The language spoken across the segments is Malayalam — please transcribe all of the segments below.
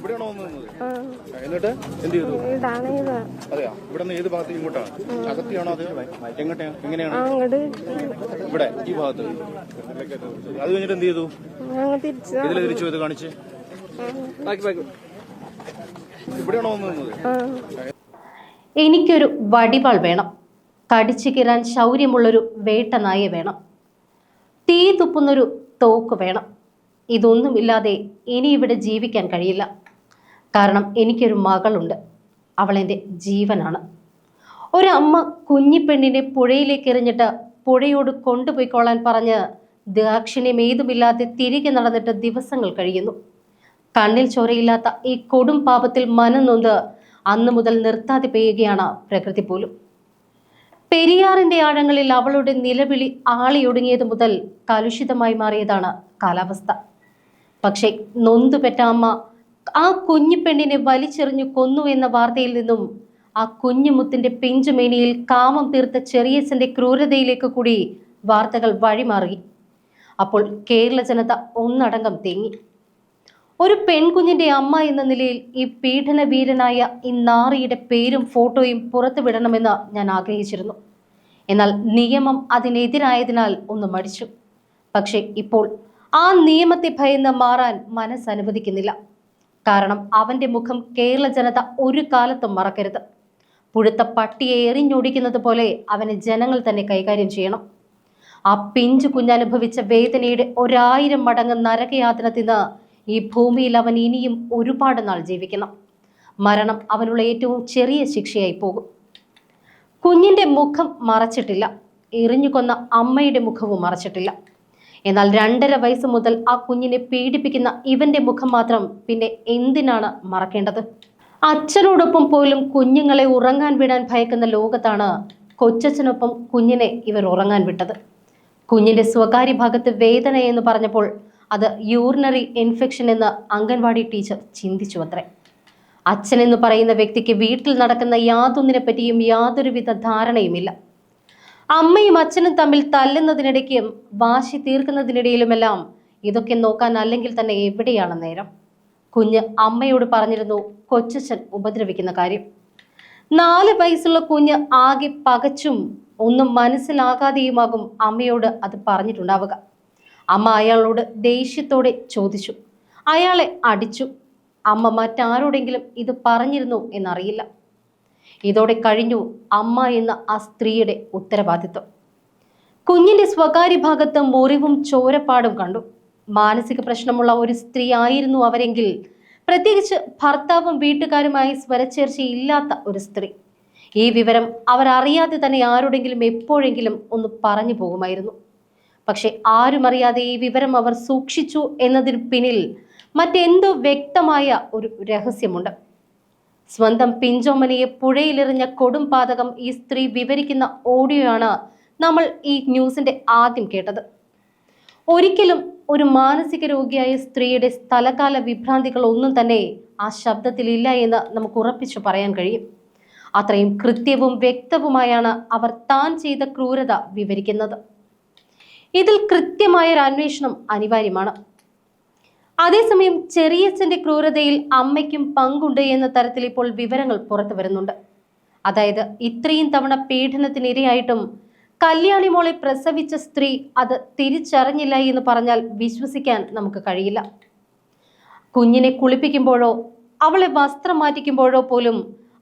ഇവിടെയാണോ വന്നത്? എന്നിട്ട് എന്ത് ചെയ്തു? ഇത്. അതെയാ? ഇവിടെ നിന്ന് ഏത് ഭാഗത്ത് ഇങ്ങോട്ടാണ്? അകത്തിയാണോ അത്? എങ്ങോട്ടാ? എങ്ങനെയാണ്? ഇവിടെ ഈ ഭാഗത്ത്. അത് കഴിഞ്ഞിട്ട് എന്ത് ചെയ്തു? ഞങ്ങൾ തിരിച്ചു ഇതിൽ തിരിച്ചു ബാക്കി കാണിച്ച് ഇവിടെയാണോ വന്നത്? എനിക്കൊരു വടിവാൾ വേണം. കടിച്ചു കീറാൻ ശൗര്യമുള്ളൊരു വേട്ടനായ വേണം. തീ തുപ്പുന്നൊരു തോക്ക് വേണം. ഇതൊന്നുമില്ലാതെ ഇനി ഇവിടെ ജീവിക്കാൻ കഴിയില്ല. കാരണം എനിക്കൊരു മകളുണ്ട്. അവൾ എന്റെ ജീവനാണ്. ഒരമ്മ കുഞ്ഞിപ്പെണ്ണിനെ പുഴയിലേക്ക് എറിഞ്ഞിട്ട് പുഴയോട് കൊണ്ടുപോയിക്കൊള്ളാൻ പറഞ്ഞ് ദാക്ഷിണ്യം ഏതുമില്ലാതെ തിരികെ നടന്നിട്ട് ദിവസങ്ങൾ കഴിയുന്നു. കണ്ണിൽ ചോരയില്ലാത്ത ഈ കൊടും പാപത്തിൽ മനം നൊന്ത് അന്നു മുതൽ നിർത്താതെ പെയ്യുകയാണ് പ്രകൃതി പോലും. പെരിയാറിന്റെ ആഴങ്ങളിൽ അവളുടെ നിലവിളി ആളിയൊടുങ്ങിയത് മുതൽ കലുഷിതമായി മാറിയതാണ് കാലാവസ്ഥ. പക്ഷേ നൊന്തുപെറ്റ അമ്മ ആ കുഞ്ഞു പെണ്ണിനെ വലിച്ചെറിഞ്ഞു കൊന്നു എന്ന വാർത്തയിൽ നിന്നും ആ കുഞ്ഞുമുത്തിന്റെ പിഞ്ചുമേനിയിൽ കാമം തീർത്ത ചെറിയച്ഛന്റെ ക്രൂരതയിലേക്ക് കൂടി വാർത്തകൾ വഴിമാറി. അപ്പോൾ കേരള ജനത ഒന്നടങ്കം തേങ്ങി. ഒരു പെൺകുഞ്ഞിന്റെ അമ്മ എന്ന നിലയിൽ ഈ പീഡന വീരനായ ഈ നാറിയുടെ പേരും ഫോട്ടോയും പുറത്തു വിടണമെന്ന് ഞാൻ ആഗ്രഹിച്ചിരുന്നു. എന്നാൽ നിയമം അതിനെതിരായതിനാൽ ഒന്ന് മടിച്ചു. പക്ഷേ ഇപ്പോൾ ആ നിയമത്തെ ഭയന്ന് മാറാൻ മനസ്സ് അനുവദിക്കുന്നില്ല. കാരണം അവന്റെ മുഖം കേരള ജനത ഒരു കാലത്തും മറക്കരുത്. പുഴുത്ത പട്ടിയെ എറിഞ്ഞൊടിക്കുന്നത് പോലെ അവനെ ജനങ്ങൾ തന്നെ കൈകാര്യം ചെയ്യണം. ആ പിഞ്ചു കുഞ്ഞനുഭവിച്ച വേദനയുടെ ഒരായിരം മടങ്ങ് നരകയാതന തിന്ന് ഈ ഭൂമിയിൽ അവൻ ഇനിയും ഒരുപാട് നാൾ ജീവിക്കണം. മരണം അവനുള്ള ഏറ്റവും ചെറിയ ശിക്ഷയായി പോകും. കുഞ്ഞിന്റെ മുഖം മറച്ചിട്ടില്ല. എറിഞ്ഞു കൊന്ന അമ്മയുടെ മുഖവും മറച്ചിട്ടില്ല. എന്നാൽ രണ്ടര വയസ്സ് മുതൽ ആ കുഞ്ഞിനെ പീഡിപ്പിക്കുന്ന ഇവന്റെ മുഖം മാത്രം പിന്നെ എന്തിനാണ് മറക്കേണ്ടത്? അച്ഛനോടൊപ്പം പോലും കുഞ്ഞുങ്ങളെ ഉറങ്ങാൻ വിടാൻ ഭയക്കുന്ന ലോകത്താണ് കൊച്ചച്ഛനൊപ്പം കുഞ്ഞിനെ ഇവർ ഉറങ്ങാൻ വിട്ടത്. കുഞ്ഞിന്റെ സ്വകാര്യ ഭാഗത്ത് വേദന എന്ന് പറഞ്ഞപ്പോൾ അത് യൂറിനറി ഇൻഫെക്ഷൻ എന്ന് അംഗൻവാടി ടീച്ചർ ചിന്തിച്ചു അത്രേ അച്ഛൻ എന്ന് പറയുന്ന വ്യക്തിക്ക് വീട്ടിൽ നടക്കുന്ന യാതൊന്നിനെ പറ്റിയും യാതൊരുവിധ ധാരണയുമില്ല. അമ്മയും അച്ഛനും തമ്മിൽ തല്ലുന്നതിനിടയ്ക്കും വാശി തീർക്കുന്നതിനിടയിലുമെല്ലാം ഇതൊക്കെ നോക്കാൻ അല്ലെങ്കിൽ തന്നെ എവിടെയാണ് നേരം? കുഞ്ഞ് അമ്മയോട് പറഞ്ഞിരുന്നു കൊച്ചച്ഛൻ ഉപദ്രവിക്കുന്ന കാര്യം. നാല് വയസ്സുള്ള കുഞ്ഞ് ആകെ പകച്ചും ഒന്നും മനസ്സിലാകാതെയുമാകും അമ്മയോട് അത് പറഞ്ഞിട്ടുണ്ടാവുക. അമ്മ അയാളോട് ദേഷ്യത്തോടെ ചോദിച്ചു. അയാളെ അടിച്ചു. അമ്മ മറ്റാരോടെങ്കിലും ഇത് പറഞ്ഞിരുന്നു എന്നറിയില്ല. ഇതോടെ കഴിഞ്ഞു അമ്മ എന്ന ആ സ്ത്രീയുടെ ഉത്തരവാദിത്വം. കുഞ്ഞിന്റെ സ്വകാര്യ ഭാഗത്ത് മുറിവും ചോരപ്പാടും കണ്ടു. മാനസിക പ്രശ്നമുള്ള ഒരു സ്ത്രീ ആയിരുന്നു അവരെങ്കിൽ പ്രത്യേകിച്ച് ഭർത്താവും വീട്ടുകാരുമായി സ്വരച്ചേർച്ചയില്ലാത്ത ഒരു സ്ത്രീ. ഈ വിവരം അവരറിയാതെ തന്നെ ആരോടെങ്കിലും എപ്പോഴെങ്കിലും ഒന്ന് പറഞ്ഞു പോകുമായിരുന്നു. പക്ഷെ ആരും അറിയാതെ ഈ വിവരം അവർ സൂക്ഷിച്ചു എന്നതിന് പിന്നിൽ മറ്റെന്തോ വ്യക്തമായ ഒരു രഹസ്യമുണ്ട്. സ്വന്തം പിഞ്ചോമനയെ പുഴയിലെറിഞ്ഞ കൊടും പാതകം ഈ സ്ത്രീ വിവരിക്കുന്ന ഓഡിയോയാണ് നമ്മൾ ഈ ന്യൂസിന്റെ ആദ്യം കേട്ടത്. ഒരിക്കലും ഒരു മാനസിക രോഗിയായ സ്ത്രീയുടെ സ്ഥലകാല വിഭ്രാന്തികൾ ഒന്നും തന്നെ ആ ശബ്ദത്തിൽ ഇല്ല എന്ന് നമുക്ക് ഉറപ്പിച്ചു പറയാൻ കഴിയും. അത്രയും കൃത്യവും വ്യക്തവുമായാണ് അവർ താൻ ചെയ്ത ക്രൂരത വിവരിക്കുന്നത്. ഇതിൽ കൃത്യമായ ഒരു അന്വേഷണം അനിവാര്യമാണ്. അതേസമയം ചെറിയച്ഛന്റെ ക്രൂരതയിൽ അമ്മയ്ക്കും പങ്കുണ്ട് എന്ന തരത്തിൽ ഇപ്പോൾ വിവരങ്ങൾ പുറത്തു വരുന്നുണ്ട്. അതായത് ഇത്രയും തവണ പീഡനത്തിനിരയായിട്ടും കല്യാണി മോളെ പ്രസവിച്ച സ്ത്രീ അത് തിരിച്ചറിഞ്ഞില്ല എന്ന് പറഞ്ഞാൽ വിശ്വസിക്കാൻ നമുക്ക് കഴിയില്ല. കുഞ്ഞിനെ കുളിപ്പിക്കുമ്പോഴോ അവളെ വസ്ത്രം മാറ്റിക്കുമ്പോഴോ പോലും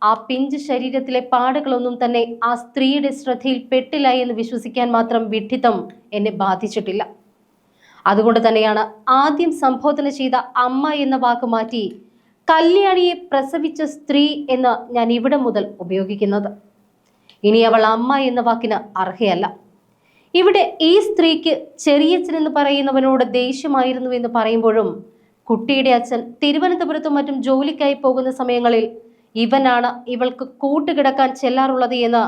ആ പിഞ്ച് ശരീരത്തിലെ പാടുകളൊന്നും തന്നെ ആ സ്ത്രീയുടെ ശ്രദ്ധയിൽ പെട്ടില്ല എന്ന് വിശ്വസിക്കാൻ മാത്രം വിഡ്ഢിത്തം എന്നെ ബാധിച്ചിട്ടില്ല. അതുകൊണ്ട് തന്നെയാണ് ആദ്യം സംബോധന ചെയ്ത അമ്മ എന്ന വാക്ക് മാറ്റി കല്യാണിയെ പ്രസവിച്ച സ്ത്രീ എന്ന് ഞാൻ ഇവിടെ മുതൽ ഉപയോഗിക്കുന്നത്. ഇനി അവൾ അമ്മ എന്ന വാക്കിന് അർഹയല്ല. ഇവിടെ ഈ സ്ത്രീക്ക് ചെറിയച്ഛൻ എന്ന് പറയുന്നവനോട് ദേഷ്യമായിരുന്നു എന്ന് പറയുമ്പോഴും കുട്ടിയുടെ അച്ഛൻ തിരുവനന്തപുരത്തും മറ്റും ജോലിക്കായി പോകുന്ന സമയങ്ങളിൽ ഇവനാണ് ഇവൾക്ക് കൂട്ടുകിടക്കാൻ ചെല്ലാറുള്ളത് എന്ന്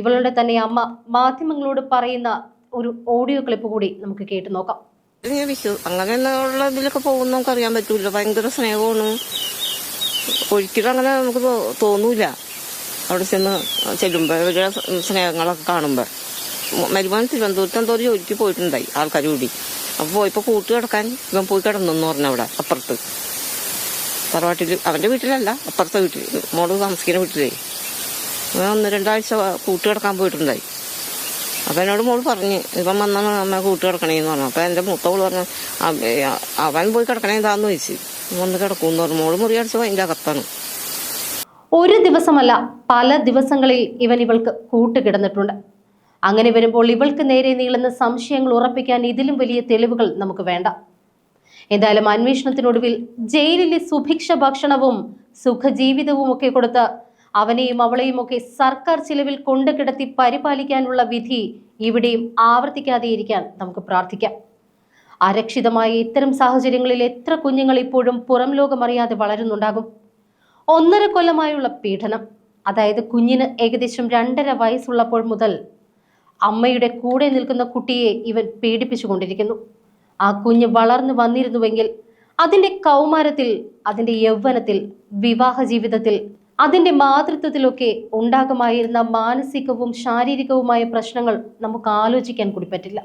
ഇവളുടെ തന്നെ അമ്മ മാധ്യമങ്ങളോട് പറയുന്ന ഒരു ഓഡിയോ ക്ലിപ്പ് കൂടി നമുക്ക് കേട്ടു നോക്കാം. ഞാൻ വിശ്വ അങ്ങനെയുള്ള ഇതിലൊക്കെ പോകുന്ന നമുക്ക് അറിയാൻ പറ്റൂല. ഭയങ്കര സ്നേഹമാണ്. ഒരിക്കലും അങ്ങനെ നമുക്ക് തോന്നൂല. അവിടെ ചെന്ന് ചെല്ലുമ്പോൾ ഇവരുടെ സ്നേഹങ്ങളൊക്കെ കാണുമ്പോൾ മരുമാൻ തിരുവനന്തപുരത്ത് എന്തോ ഒരു ജോലിക്ക് പോയിട്ടുണ്ടായി ആൾക്കാർ കൂടി. അപ്പോൾ പോയപ്പോൾ കൂട്ട് കിടക്കാൻ ഇവൻ പോയി കിടന്നു പറഞ്ഞ അവിടെ അപ്പുറത്ത്. തറവാട്ടിൽ അവന്റെ വീട്ടിലല്ല അപ്പുറത്തെ വീട്ടിൽ മോൾ താമസിക്കുന്ന വീട്ടിലേ. അങ്ങനെ ഒന്ന് രണ്ടാഴ്ച കൂട്ട് കിടക്കാൻ പോയിട്ടുണ്ടായി. അപ്പൊ എന്നോട് മോൾ പറഞ്ഞു ഇവൻ വന്നാണ് അമ്മ കൂട്ടി കിടക്കണേന്ന് പറഞ്ഞു. അപ്പൊ എന്റെ മൂത്തവൾ പറഞ്ഞു അവൻ പോയി കിടക്കണേ എന്താന്ന് ചോദിച്ചു. വന്ന് കിടക്കും പറഞ്ഞു. മോൾ മുറി അടിച്ചു അതിന്റെ അകത്താണ്. ഒരു ദിവസമല്ല പല ദിവസങ്ങളിൽ ഇവൻ ഇവൾക്ക് കൂട്ടുകിടന്നിട്ടുണ്ട്. അങ്ങനെ വരുമ്പോൾ ഇവൾക്ക് നേരെ നീളുന്ന സംശയങ്ങൾ ഉറപ്പിക്കാൻ ഇതിലും വലിയ തെളിവുകൾ നമുക്ക് വേണ്ട. എന്തായാലും അന്വേഷണത്തിനൊടുവിൽ ജയിലിലെ സുഭിക്ഷ ഭക്ഷണവും സുഖജീവിതവും ഒക്കെ കൊടുത്ത് അവനെയും അവളെയും ഒക്കെ സർക്കാർ ചിലവിൽ കൊണ്ടുകിടത്തി പരിപാലിക്കാനുള്ള വിധി ഇവിടെയും ആവർത്തിക്കാതെ ഇരിക്കാൻ നമുക്ക് പ്രാർത്ഥിക്കാം. അരക്ഷിതമായ ഇത്തരം സാഹചര്യങ്ങളിൽ എത്ര കുഞ്ഞുങ്ങൾ ഇപ്പോഴും പുറം ലോകമറിയാതെ വളരുന്നുണ്ടാകും? ഒന്നര കൊല്ലമായുള്ള പീഡനം അതായത് കുഞ്ഞിന് ഏകദേശം രണ്ടര വയസ്സുള്ളപ്പോൾ മുതൽ അമ്മയുടെ കൂടെ നിൽക്കുന്ന കുട്ടിയെ ഇവൻ പീഡിപ്പിച്ചുകൊണ്ടിരിക്കുന്നു. ആ കുഞ്ഞ് വളർന്നു വന്നിരുന്നുവെങ്കിൽ അതിന്റെ കൗമാരത്തിൽ അതിന്റെ യൗവനത്തിൽ വിവാഹ ജീവിതത്തിൽ അതിന്റെ മാതൃത്വത്തിലൊക്കെ ഉണ്ടാകുമായിരുന്ന മാനസികവും ശാരീരികവുമായ പ്രശ്നങ്ങൾ നമുക്ക് ആലോചിക്കാൻ കൂടി പറ്റില്ല.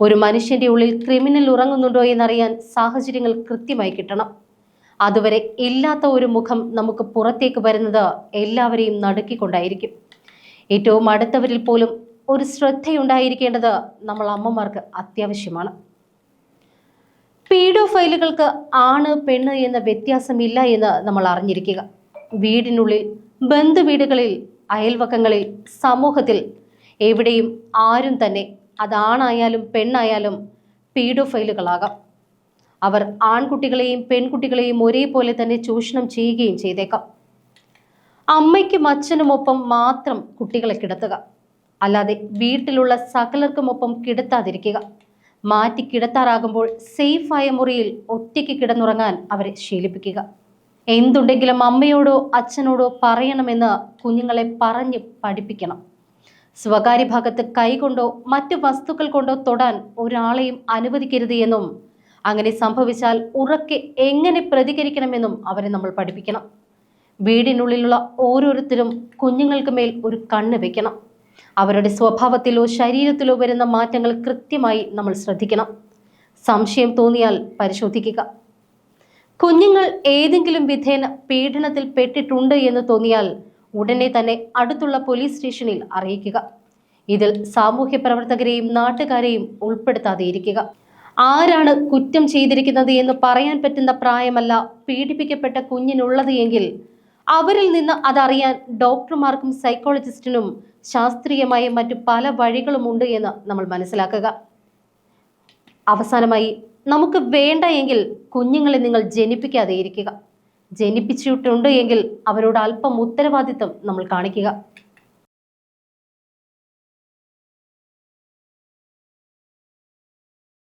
ഒരു മനുഷ്യന്റെ ഉള്ളിൽ ക്രിമിനൽ ഉറങ്ങുന്നുണ്ടോ എന്നറിയാൻ സാഹചര്യങ്ങൾ കൃത്യമായി കിട്ടണം. അതുവരെ ഇല്ലാത്ത ഒരു മുഖം നമുക്ക് പുറത്തേക്ക് വരുന്നത് എല്ലാവരെയും നടുക്കിക്കൊണ്ടായിരിക്കും. ഏറ്റവും അടുത്തവരിൽ പോലും ഒരു ശ്രദ്ധയുണ്ടായിരിക്കേണ്ടത് നമ്മൾ അമ്മമാർക്ക് അത്യാവശ്യമാണ്. പീഡോ ഫയലുകൾക്ക് ആണ് പെണ്ണ് എന്ന വ്യത്യാസമില്ല എന്ന് നമ്മൾ അറിഞ്ഞിരിക്കുക. വീടിനുള്ളിൽ ബന്ധുവീടുകളിൽ അയൽവക്കങ്ങളിൽ സമൂഹത്തിൽ. എവിടെയും ആരും തന്നെ അതാണായാലും പെണ്ണായാലും പീഡോ ഫയലുകളാകാം അവർ ആൺകുട്ടികളെയും പെൺകുട്ടികളെയും ഒരേപോലെ തന്നെ ചൂഷണം ചെയ്യുകയും ചെയ്തേക്കാം. അമ്മയ്ക്കും അച്ഛനുമൊപ്പം മാത്രം കുട്ടികളെ കിടത്തുക. അല്ലാതെ വീട്ടിലുള്ള സകലർക്കുമൊപ്പം കിടത്താതിരിക്കുക. മാറ്റി കിടത്താറാകുമ്പോൾ സേഫായ മുറിയിൽ ഒറ്റയ്ക്ക് കിടന്നുറങ്ങാൻ അവരെ ശീലിപ്പിക്കുക. എന്തുണ്ടെങ്കിലും അമ്മയോടോ അച്ഛനോടോ പറയണമെന്ന് കുഞ്ഞുങ്ങളെ പറഞ്ഞ് പഠിപ്പിക്കണം. സ്വകാര്യ ഭാഗത്ത് കൈകൊണ്ടോ മറ്റു വസ്തുക്കൾ കൊണ്ടോ തൊടാൻ ഒരാളെയും അനുവദിക്കരുത് എന്നും അങ്ങനെ സംഭവിച്ചാൽ ഉറക്കെ എങ്ങനെ പ്രതികരിക്കണമെന്നും അവരെ നമ്മൾ പഠിപ്പിക്കണം. വീടിനുള്ളിലുള്ള ഓരോരുത്തരും കുഞ്ഞുങ്ങൾക്ക് മേൽ ഒരു കണ്ണ് വെക്കണം. അവരുടെ സ്വഭാവത്തിലോ ശരീരത്തിലോ വരുന്ന മാറ്റങ്ങൾ കൃത്യമായി നമ്മൾ ശ്രദ്ധിക്കണം. സംശയം തോന്നിയാൽ പരിശോധിക്കുക. കുഞ്ഞുങ്ങൾ ഏതെങ്കിലും വിധേന പീഡനത്തിൽ പെട്ടിട്ടുണ്ട് എന്ന് തോന്നിയാൽ ഉടനെ തന്നെ അടുത്തുള്ള പോലീസ് സ്റ്റേഷനിൽ അറിയിക്കുക. ഇതിൽ സാമൂഹ്യ പ്രവർത്തകരെയും നാട്ടുകാരെയും ഉൾപ്പെടുത്താതെ ഇരിക്കുക ആരാണ് കുറ്റം ചെയ്തിരിക്കുന്നത് എന്ന് പറയാൻ പറ്റുന്ന പ്രായമല്ല പീഡിപ്പിക്കപ്പെട്ട കുഞ്ഞിനുള്ളത് എങ്കിൽ അവരിൽ നിന്ന് അതറിയാൻ ഡോക്ടർമാർക്കും സൈക്കോളജിസ്റ്റിനും ശാസ്ത്രീയമായ മറ്റു പല വഴികളുമുണ്ട് എന്ന് നമ്മൾ മനസ്സിലാക്കുക. അവസാനമായി നമുക്ക് വേണ്ട എങ്കിൽ കുഞ്ഞുങ്ങളെ നിങ്ങൾ ജനിപ്പിക്കാതെ ഇരിക്കുക. ജനിപ്പിച്ചിട്ടുണ്ട് എങ്കിൽ അവരോട് അല്പം ഉത്തരവാദിത്തം നമ്മൾ കാണിക്കുക.